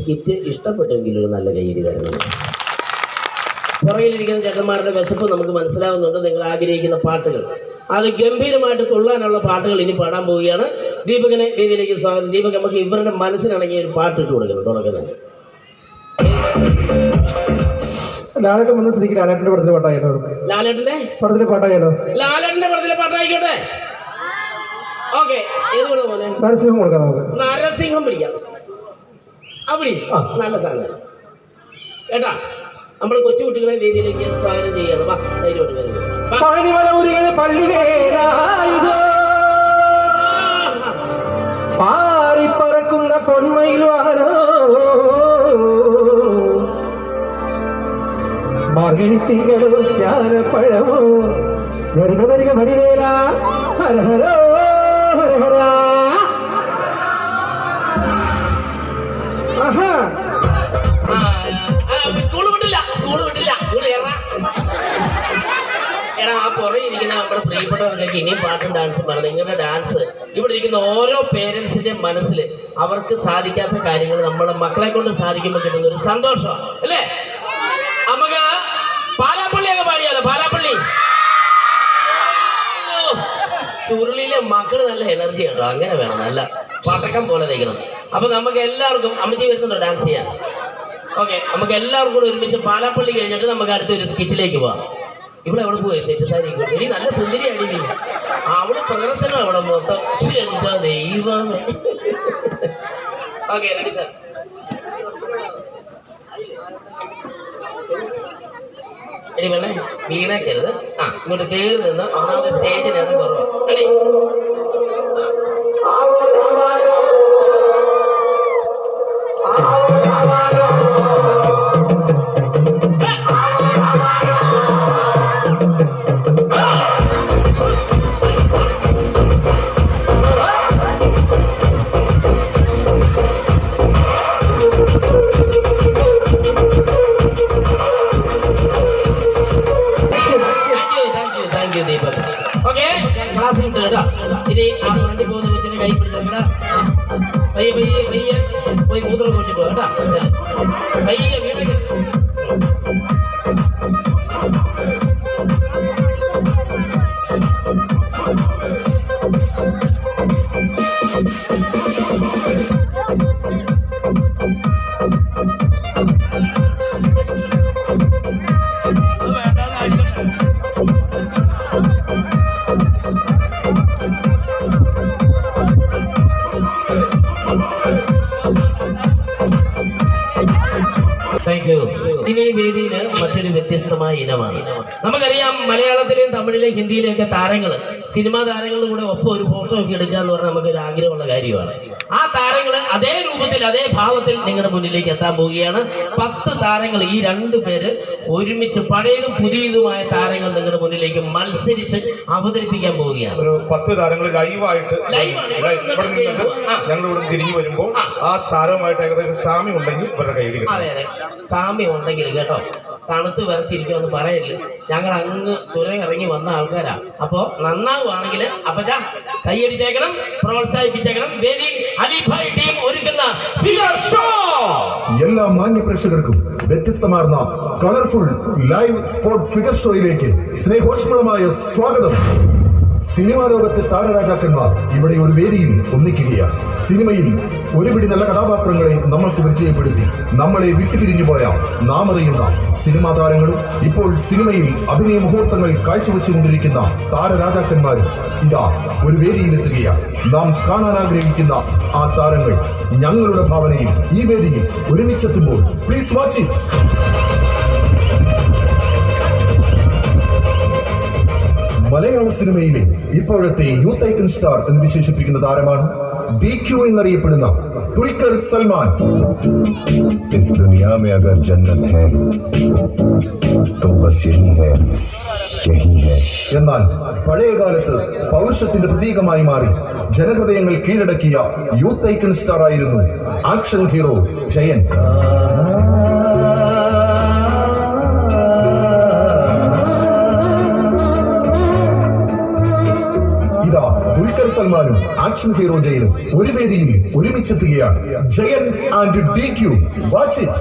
Skit ഇഷ്ടപ്പെട്ടെങ്കിൽ ഒരു നല്ല കൈയടി തരണം. പുറകിലിരിക്കുന്ന ചേട്ടന്മാരുടെ വിശപ്പ് നമുക്ക് മനസ്സിലാവുന്നുണ്ട്. നിങ്ങൾ ആഗ്രഹിക്കുന്ന പാട്ടുകൾ. അത് ഗംഭീരമായിട്ട് തുള്ളാനുള്ള പാട്ടുകൾ ഇനി പാടാൻ പോവുകയാണ്. ദീപകനെ വേദിയിലേക്ക് സ്വാഗതം. ദീപക് നമുക്ക് ഇവരുടെ മനസ്സിനാണെങ്കിൽ ഒരു പാട്ട് ഇട്ട് കൊടുക്കണം. തുടക്കുന്നത് ലാലേട്ടൻ വന്ന സ്ഥിതിക്ക് ലാലേട്ടന്റെ പടത്തിലെ പാട്ടായാലോ ലാലേട്ടന്റെ പടത്തിലെ പാട്ടായാലോ ലാലേട്ടന്റെ പടത്തിലെ പാട്ടായിക്കോട്ടെ? ഓക്കെ. ഏത് നരസിംഹം കൊടുക്കാം നമുക്ക്. നരസിംഹം പിടിക്കാം. അവിടെ നല്ല സാധനം. കേട്ടാ? നമ്മുടെ കൊച്ചുകുട്ടികളെ വേദിയിലേക്ക് സ്വാഗതം ചെയ്യണം വാ ധൈര്യമായിട്ട് വരുന്നത് പള്ളിവേലായുധോ പാറിപ്പറക്കുന്ന പൊന്മയിൽ വാനോ? മാർഗഴി തിങ്കളോ ജ്ഞാനപ്പഴമോ? വരുക വരിക വരിവേല. ഹരഹരോ ഹരഹര. ആ, വിടില്ല വിട്ടില്ല വിടില്ല. ഇവിടെ എറ. എടാ ആ പുറകെ ഇരിക്കുന്ന നമ്മുടെ പ്രിയപ്പെട്ടവർക്കൊക്കെ ഇനിയും പാട്ടും ഡാൻസും വേണം നിങ്ങളുടെ ഡാൻസ് ഇവിടെ ഇരിക്കുന്ന ഓരോ പേരൻസിന്റെ മനസ്സിൽ അവർക്ക് സാധിക്കാത്ത കാര്യങ്ങൾ നമ്മുടെ മക്കളെ കൊണ്ട് സാധിക്കുമ്പോൾ കിട്ടുന്ന ഒരു സന്തോഷമാണ്. അല്ലേ? നമുക്ക് പാലാപ്പള്ളി ഒക്കെ പാടിയാലോ? പാലാപ്പള്ളി. ചുരുളിയിലെ മക്കൾ നല്ല എനർജി കേട്ടോ അങ്ങനെ വേണം നല്ല പടക്കം പോലെ നിൽക്കണം. അപ്പൊ നമുക്ക് എല്ലാവർക്കും അമ്മജി വരുന്നുണ്ടോ? ഡാൻസ് ചെയ്യാൻ? ഓക്കെ നമുക്ക് എല്ലാവർക്കും കൂടെ ഒരുമിച്ച് പാലാപ്പള്ളി കഴിഞ്ഞിട്ട് നമുക്ക് അടുത്ത ഒരു സ്കിറ്റിലേക്ക് പോവാം. ഇവിടെ എവിടെ പോയി? സെറ്റ് സാരി ഇനി നല്ല സുന്ദരിയാണ് നീ. അവൾ പ്രദർശനം അവിടെ മൊത്തം. എന്താ ദൈവം? ഓക്കെ റെഡി സാർ ഇനി വേണേ വീണേക്കരുത് ആ ഇങ്ങോട്ട് കയറി നിന്ന് ഒന്നാമത്തെ സ്റ്റേജിനകത്ത് കുറവ്. கீழே ஆண் வந்து போத வச்சு கை பைய பைய பைய போய் மூத்திரம் போட்டு போடா பைய வீட்டுக்கு ഇനി മറ്റൊരു വ്യത്യസ്തമായ ഇനമാണ്. നമുക്കറിയാം മലയാളത്തിലെയും തമിഴിലെയും ഹിന്ദിയിലെയും ഒക്കെ താരങ്ങൾ സിനിമാ താരങ്ങളുടെ കൂടെ ഒപ്പം ഒരു ഫോട്ടോ ഒക്കെ എടുക്കുക എന്ന് പറഞ്ഞാൽ നമുക്ക് ഒരു ആഗ്രഹമുള്ള കാര്യമാണ്. ആ താരങ്ങൾ അതേ രൂപത്തിൽ അതേ ഭാവത്തിൽ നിങ്ങളുടെ മുന്നിലേക്ക് എത്താൻ പോവുകയാണ്. പത്ത് താരങ്ങൾ ഈ രണ്ടു പേര് ഒരുമിച്ച് പഴയതും പുതിയതുമായ താരങ്ങൾ നിങ്ങളുടെ മുന്നിലേക്ക് മത്സരിച്ച് അവതരിപ്പിക്കാൻ പോവുകയാണ്. ഒരു പത്ത് താരങ്ങൾ ലൈവായിട്ട്. ഇവിടെ നിന്നിട്ട്. ഞങ്ങൾ ഇവിടെ തിരിഞ്ഞു വരുമ്പോൾ ആ. താരവുമായിട്ട് ഏകദേശം സാമ്യം ഉണ്ടെങ്കിൽ ഇവരുടെ കയ്യിൽ അതെ അതെ. സാമ്യം ഉണ്ടെങ്കിൽ കേട്ടോ. തണുത്ത് വരച്ചിരിക്കുമെന്ന് പറയല്ല ഞങ്ങൾ അങ്ങ് ചുരം ഇറങ്ങി വന്ന ആൾക്കാരാണ് അപ്പോ നന്നാവുകയാണെങ്കിൽ അപ്പച്ച കൈയടിച്ചേക്കണം പ്രോത്സാഹിപ്പിച്ചേക്കണം. വേദി അലിഭായ് ടീം ഒരുക്കുന്ന ഫിഗർ ഷോ എല്ലാ മാന്യ പ്രേക്ഷകർക്കും വ്യത്യസ്തമാർന്ന കളർഫുൾ ലൈവ് സ്പോർട്ട് ഫിഗർ ഷോയിലേക്ക് സ്നേഹോഷ്മളമായ സ്വാഗതം. സിനിമാ ലോകത്തെ താരരാജാക്കന്മാർ ഇവിടെ ഒരു വേദിയിൽ ഒന്നിക്കുകയാണ്. സിനിമയിൽ ഒരുപിടി നല്ല കഥാപാത്രങ്ങളെ നമ്മൾക്ക് പരിചയപ്പെടുത്തി. നമ്മളെ വിട്ടുപിരിഞ്ഞു പോയ നാം അറിയുന്ന സിനിമാ താരങ്ങളും ഇപ്പോൾ സിനിമയിൽ അഭിനയ മുഹൂർത്തങ്ങൾ കാഴ്ചവെച്ചുകൊണ്ടിരിക്കുന്ന താരരാജാക്കന്മാരും ഇതാ ഒരു വേദിയിലെത്തുകയാണ്. നാം കാണാൻ ആഗ്രഹിക്കുന്ന ആ താരങ്ങൾ ഞങ്ങളുടെ ഭാവനയിൽ ഈ വേദിയിൽ ഒരുമിച്ചെത്തുമ്പോൾ പ്ലീസ് വാച്ച് ഇറ്റ് മലയാള സിനിമയിലെ ഇപ്പോഴത്തെ യൂത്ത് ഐക്കൺ സ്റ്റാർ എന്ന് വിശേഷിപ്പിക്കുന്ന താരമാണ് ബി ക്യു എന്നറിയപ്പെടുന്ന തുൽക്കർ സൽമാൻ. എന്നാൽ പഴയകാലത്ത് പൗരുഷത്തിന്റെ പ്രതീകമായി മാറി ജനഹൃദയങ്ങൾ കീഴടക്കിയ യൂത്ത് ഐക്കൺ സ്റ്റാർ ആയിരുന്നു action hero Jayan. Action hero Jayan ഒരു വേദിയിൽ ഒരുമിച്ചെത്തുകയാണ്. Jayan and D Q watch it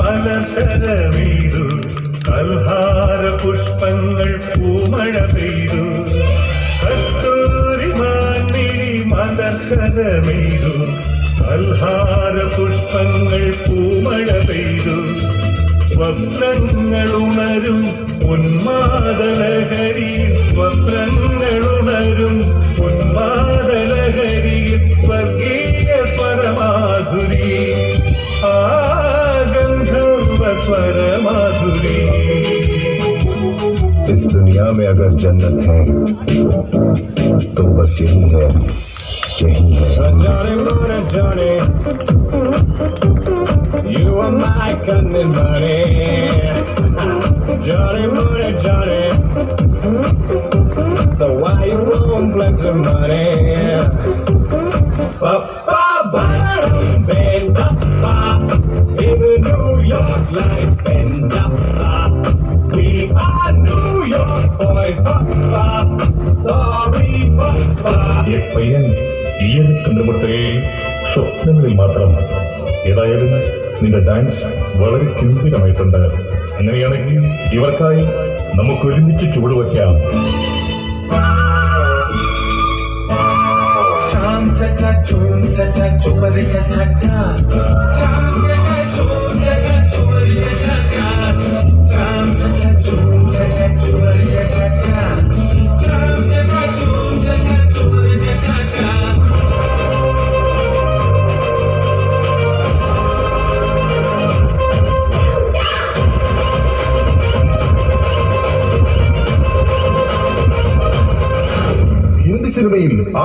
മലസരമീതു കൽഹാര പുഷ്പങ്ങൾ പൂമഴ പെയ്തു. കസ്തൂരിമാൻമിഴി മലസരമീതു കൽഹാര പുഷ്പങ്ങൾ പൂമഴ പെയ്തു. സ്വപ്നങ്ങൾ ഉണരും ഉന്മാദലഹരി സ്വപ്നങ്ങൾ ഉണരും ഉന്മാദലഹരിയിൽ സ്വർഗീയ സ്വരമാധുരി ആ ഗന്ധർവ സ്വരമാധുരി इस दुनिया में अगर जन्नत है तो बस यही है यही है Johnny, Moody, Johnny, You are my coming buddy. Johnny, money, Johnny. So why you won't flex your money? Papa, Byron, Ben, Papa. In the New York life, Ben, Papa. We are New York boys, Papa. Sorry, Papa. என் பையன் இயலுக்கு நிமிடத்தில் சொப்னங்களில் மாத்திரம் ஏதாயிருந்து നിന്റെ dance വളരെ ഗംഭീരമായിട്ടുണ്ട് അങ്ങനെയാണെങ്കിൽ ഇവർക്കായി നമുക്ക് ഒരുമിച്ച് ചുവടുവയ്ക്കാം cha cha chum cha cha chumari cha cha cha. Chum cha cha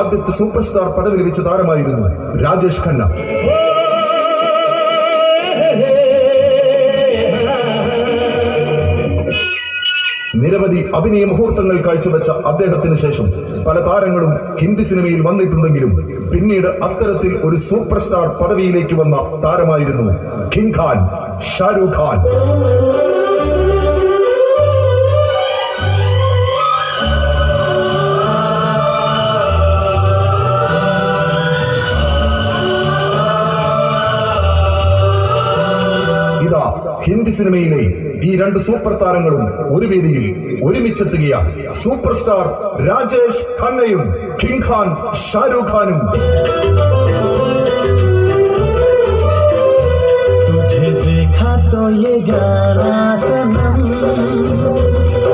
ആദ്യത്തെ സൂപ്പർ സ്റ്റാർ പദവി ലഭിച്ച താരമായിരുന്നു രാജേഷ് ഖന്ന. നിരവധി അഭിനയ മുഹൂർത്തങ്ങൾ കാഴ്ചവെച്ച അദ്ദേഹത്തിന് ശേഷം പല താരങ്ങളും ഹിന്ദി സിനിമയിൽ വന്നിട്ടുണ്ടെങ്കിലും പിന്നീട് അത്തരത്തിൽ ഒരു സൂപ്പർ സ്റ്റാർ പദവിയിലേക്ക് വന്ന താരമായിരുന്നു കിങ് ഖാൻ ഷാരൂഖ് ഖാൻ. ഹിന്ദി സിനിമയിലെ ഈ രണ്ട് സൂപ്പർ താരങ്ങളും ഒരു വേദിയിൽ ഒരുമിച്ചെത്തുകയാണ് സൂപ്പർ സ്റ്റാർ രാജേഷ് ഖന്നയും കിങ് ഖാൻ ഷാരൂഖ് ഖാനും तुझे देखा तो ये जाना सनम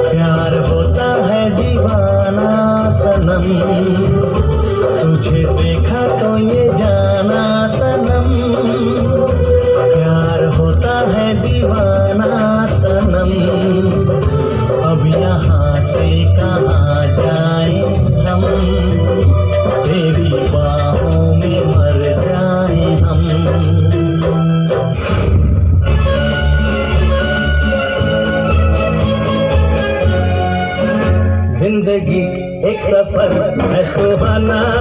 प्यार होता है दीवाना सनम तुझे देखा होता है दीवाना सनम। अब यहाँ से कहाँ जाए हम? तेरी बाहों में मर जाए हम। ज़िंदगी एक सफ़र है सुहाना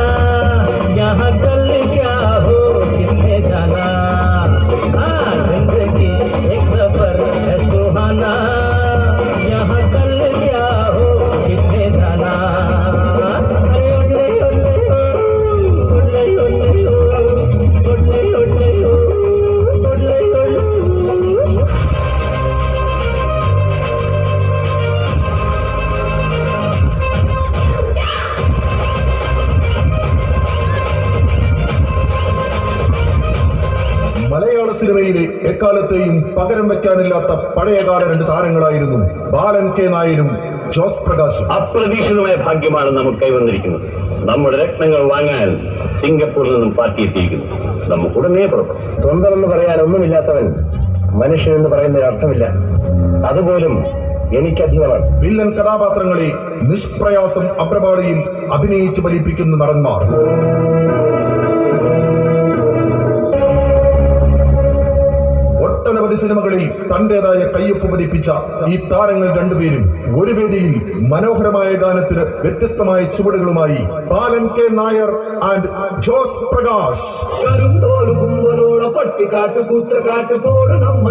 പകരം വെക്കാനില്ലാത്ത പഴയകാല രണ്ട് താരങ്ങളായിരുന്നു ബാലൻ കെ നായരും ജോസ് പ്രകാശും. അപ്രതീക്ഷിതമായ ഭാഗ്യമാണ് നമുക്ക് കൈവന്നിരിക്കുന്നത്. നമ്മുടെ രത്നങ്ങൾ വാങ്ങാൻ സിംഗപ്പൂരിൽ നിന്നും പാർട്ടി എത്തിയിരിക്കുന്നു. നമുക്ക് ഉടനെ പുറപ്പെടും. സ്വന്തമെന്ന് പറയാൻ ഒന്നുമില്ലാത്തവൻ മനുഷ്യൻ എന്ന് പറയുന്നതിന് അർത്ഥമില്ല. അതുപോലും എനിക്കധികമാണ്. വില്ലൻ കഥാപാത്രങ്ങളെ നിഷ്പ്രയാസം അപ്രപാടിയിൽ അഭിനയിച്ചു ഫലിപ്പിക്കുന്ന നടന്മാർ. ഒട്ടനവധി സിനിമകളിൽ തന്റേതായ കയ്യൊപ്പ് പതിപ്പിച്ച ഈ താരങ്ങൾ രണ്ടുപേരും ഒരു വേദിയിൽ മനോഹരമായ ഗാനത്തിന് വ്യത്യസ്തമായ ചുവടുകളുമായി ബാലൻ കെ നായർ ആൻഡ് ജോസ് പ്രകാശ്. ൂര് കൂത്തക്കാട്ട് നമ്മ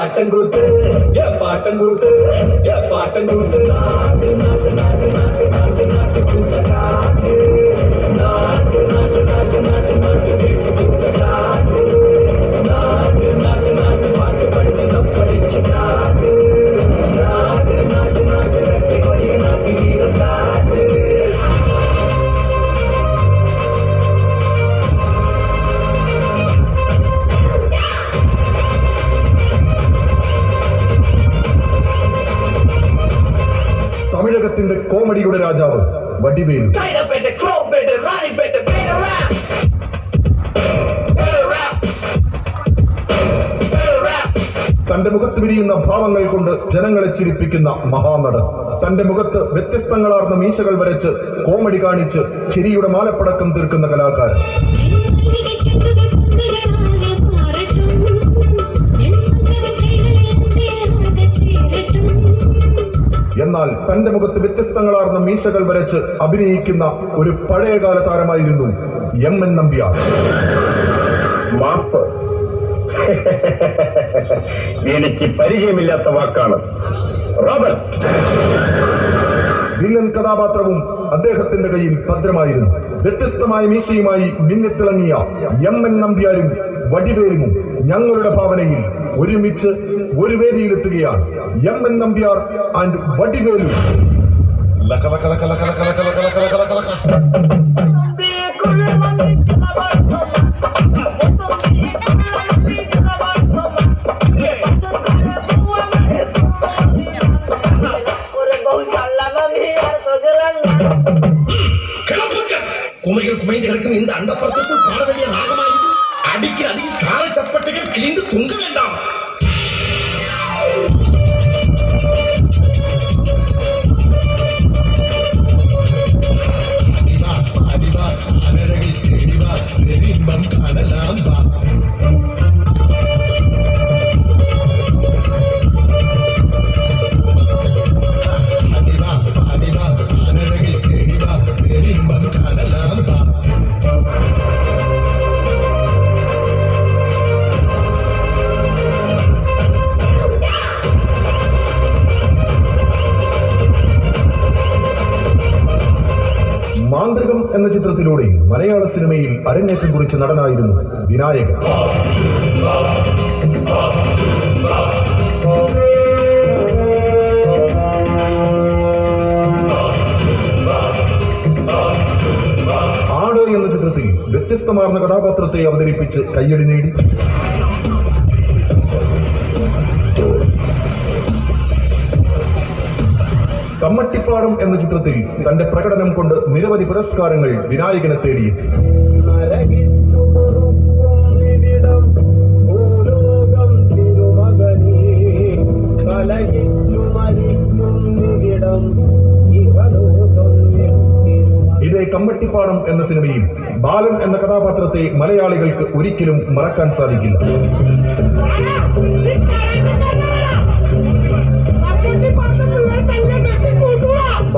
பாட்டம் கொடுத்து ஏ பாட்டம் கொடுத்து ஏ பாட்டம் கொடுத்து நாட்டு நாட்டு நாட்டு நாட்டு நாட்டு நாட்டு கூட்ட நாட்டு rap. രാജാവ് വടിവേലു. തന്റെ മുഖത്ത് വിരിയുന്ന ഭാവങ്ങൾ കൊണ്ട് ജനങ്ങളെ ചിരിപ്പിക്കുന്ന മഹാനടൻ. തന്റെ മുഖത്ത് വ്യത്യസ്തങ്ങളാർന്ന മീശകൾ വരച്ച് കോമഡി കാണിച്ച് ചിരിയുടെ മാലപ്പടക്കം തീർക്കുന്ന കലാകാരൻ. എന്നാൽ തന്റെ മുഖത്ത് വ്യത്യസ്തങ്ങളാർന്ന മീശകൾ വരച്ച് അഭിനയിക്കുന്ന ഒരു പഴയകാല താരമായിരുന്നു എം എൻ നമ്പ്യാർ. മാപ്പ്. എനിക്ക് പരിചയമില്ലാത്ത വാക്കാണ്. റോബർട്ട്. വില്ലൻ കഥാപാത്രവും അദ്ദേഹത്തിന്റെ കയ്യിൽ ഭദ്രമായിരുന്നു. വ്യത്യസ്തമായ മീശയുമായി മിന്നിത്തിളങ്ങിയ എം എൻ നമ്പ്യാരും വടിവേലുവും ഞങ്ങളുടെ ഭാവനയിൽ ഒരുമിച്ച് ഒരു വേദിയിലെത്തുകയാണ് M N Nambiar and Vadivelu ലക கிடக்கும் இந்த அண்டப்பரத்துக்குள் பாட வேண்டிய ராகமாகிறது அடிக்கிற அடியில் காலை தப்பட்டைகள் கிழிந்து தொங்க வேண்டாம். എന്ന ചിത്രത്തിലൂടെ മലയാള സിനിമയിൽ അരങ്ങേറ്റം കുറിച്ച നടനായിരുന്നു വിനായകൻ. ആട് എന്ന ചിത്രത്തിൽ വ്യത്യസ്തമാർന്ന കഥാപാത്രത്തെ അവതരിപ്പിച്ച് കയ്യടി നേടി. കമ്മട്ടിപ്പാടം എന്ന ചിത്രത്തിൽ തന്റെ പ്രകടനം കൊണ്ട് നിരവധി പുരസ്കാരങ്ങൾ വിനായകനെ തേടിയെത്തി. ഇതേ കമ്മട്ടിപ്പാടം എന്ന സിനിമയിൽ ബാലൻ എന്ന കഥാപാത്രത്തെ മലയാളികൾക്ക് ഒരിക്കലും മറക്കാൻ സാധിക്കില്ല.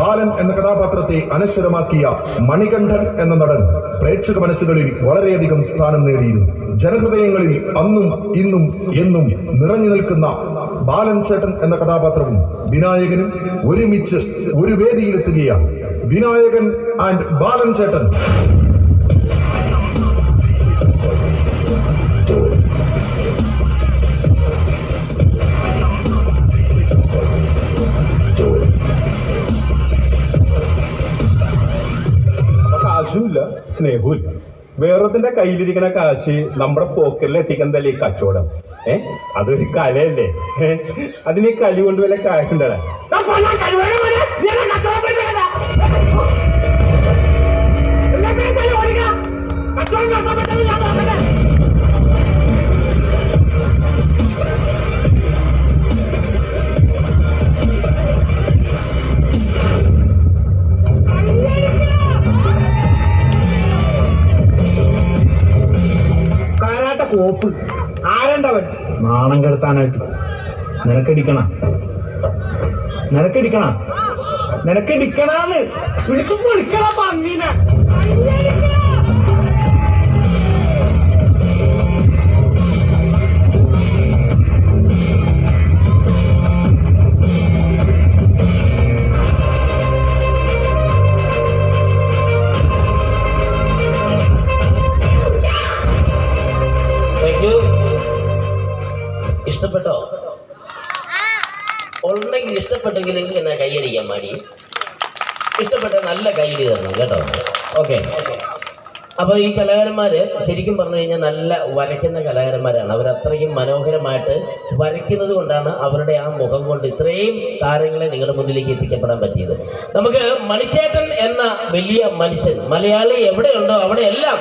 ബാലൻ എന്ന കഥാപാത്രത്തെ അനശ്വരമാക്കിയ മണികണ്ഠൻ എന്ന നടൻ പ്രേക്ഷക മനസ്സുകളിൽ വളരെയധികം സ്ഥാനം നേടിയിരുന്നു. ജനഹൃദയങ്ങളിൽ അന്നും ഇന്നും എന്നും നിറഞ്ഞു നിൽക്കുന്ന ബാലൻ ചേട്ടൻ എന്ന കഥാപാത്രവും വിനായകനും ഒരുമിച്ച് ഒരു വേദിയിലെത്തുകയാണ്. വിനായകൻ ആൻഡ് ബാലൻ ചേട്ടൻ. കാശുമില്ല ഇല്ല വേറൊരുത്തിന്റെ കയ്യിലിരിക്കുന്ന കാശ് നമ്മുടെ പോക്കറ്റിൽ എത്തിക്കുന്നതല്ലേ ഈ കച്ചവടം? ഏ? അതൊരു കലയല്ലേ? അതിന് ഈ കലി കൊണ്ട് വല്ല കാശുണ്ടല്ല കാരാട്ട കോപ്പ് ആരണ്ടവൻ? നാണം കെടുത്താനായിട്ട്. നിനക്കടിക്കണ. നിനക്കടിക്കണ. നിനക്കടിക്കണാന്ന്. വിളിച്ചു വിളിക്കണ പന്നീനെ. ഇഷ്ടപ്പെട്ടെങ്കിൽ എന്നാ കൈയടിക്കാൻ മാടി ഇഷ്ടപ്പെട്ട നല്ല കൈയടി തരണം കേട്ടോ. ഓക്കെ അപ്പോൾ ഈ കലാകാരന്മാർ ശരിക്കും പറഞ്ഞു കഴിഞ്ഞാൽ നല്ല വരയ്ക്കുന്ന കലാകാരന്മാരാണ്. അവർ അത്രയും മനോഹരമായിട്ട് വരയ്ക്കുന്നത് കൊണ്ടാണ് അവരുടെ ആ മുഖം കൊണ്ട് ഇത്രയും താരങ്ങളെ നിങ്ങളുടെ മുന്നിലേക്ക് എത്തിക്കപ്പെടാൻ പറ്റിയത്. നമുക്ക് മണിച്ചേട്ടൻ എന്ന വലിയ മനുഷ്യൻ മലയാളി എവിടെയുണ്ടോ അവിടെയെല്ലാം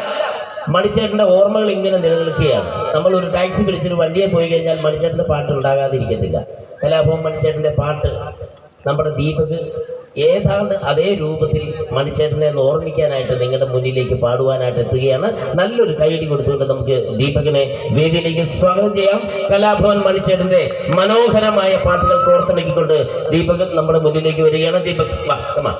മണിച്ചേട്ടന്റെ ഓർമ്മകൾ ഇങ്ങനെ നിലനിൽക്കുകയാണ്. നമ്മൾ ഒരു ടാക്സി പിടിച്ചൊരു വണ്ടിയെ പോയി കഴിഞ്ഞാൽ മണിച്ചേട്ടന്റെ പാട്ട് ഉണ്ടാകാതിരിക്കത്തില്ല. കലാഭവൻ മണിച്ചേട്ടന്റെ പാട്ട് നമ്മുടെ ദീപക് ഏതാണ്ട് അതേ രൂപത്തിൽ മണിച്ചേട്ടനെ ഒന്ന് ഓർമ്മിക്കാനായിട്ട് നിങ്ങളുടെ മുന്നിലേക്ക് പാടുവാനായിട്ട് എത്തുകയാണ്. നല്ലൊരു കൈയടി കൊടുത്തുകൊണ്ട് നമുക്ക് ദീപകിനെ വേദിയിലേക്ക് സ്വാഗതം ചെയ്യാം. കലാഭവൻ മണിച്ചേട്ടന്റെ മനോഹരമായ പാട്ടുകൾ കോർത്തിണക്കിക്കൊണ്ട് ദീപക് നമ്മുടെ മുന്നിലേക്ക് വരികയാണ്. ദീപക് വാ കമാ